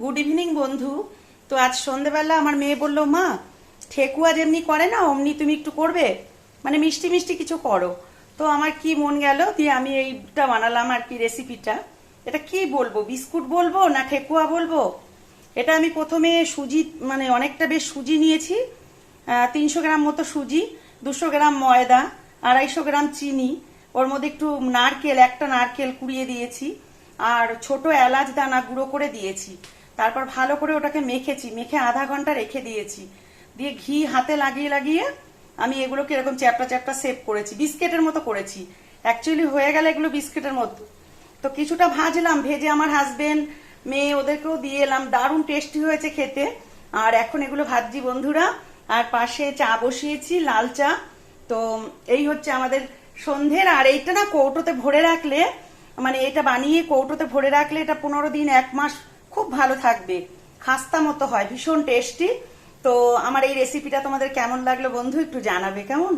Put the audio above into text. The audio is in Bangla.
গুড ইভিনিং বন্ধু। তো আজ সন্ধেবেলা আমার মেয়ে বলল, মা, ঠেকুয়া যেমনি করে না, অমনি তুমি একটু করবে? মানে মিষ্টি মিষ্টি কিছু করো। তো আমার কি মন গেল দিয়ে আমি এইটা বানালাম আর কি রেসিপিটা এটা কি বলব, বিস্কুট বলব না ঠেকুয়া বলব? এটা আমি প্রথমে সুজি মানে অনেকটা বেশ সুজি নিয়েছি। তিনশো গ্রাম মতো সুজি, দুশো গ্রাম ময়দা, আড়াইশো গ্রাম চিনি, ওর মধ্যে একটু নারকেল, একটা নারকেল কুড়িয়ে দিয়েছি। আর ছোট এলাচ দানা গুঁড়ো করে দিয়েছি। তারপর ভালো করে ওটাকে মেখেছি, মেখে আধা ঘণ্টা রেখে দিয়েছি। দিয়ে ঘি হাতে লাগিয়ে লাগিয়ে আমি এগুলোকে এরকম চ্যাপটা চ্যাপটা সেভ করেছি, বিস্কেটের মতো করেছি। অ্যাকচুয়ালি হয়ে গেলে এগুলো বিস্কিটের মতো তো কিছুটা ভাজলাম, ভেজে আমার হাজবেন্ড মেয়ে, ওদেরকেও দিয়ে এলাম। দারুণ টেস্টি হয়েছে খেতে। আর এখন এগুলো ভাজছি বন্ধুরা। আর পাশে চা বসিয়েছি, লাল চা। তো এই হচ্ছে আমাদের সন্ধ্যের, আর এইটা না কৌটোতে ভরে রাখলে মানে এটা বানিয়ে কৌটোতে ভরে রাখলে এটা পনেরো দিন, এক মাস খুব ভালো থাকবে। খাস্তা মতো হয়, ভীষণ টেস্টি তো আমার এই রেসিপিটা তোমাদের কেমন লাগল বন্ধু, একটু জানাবে, কেমন?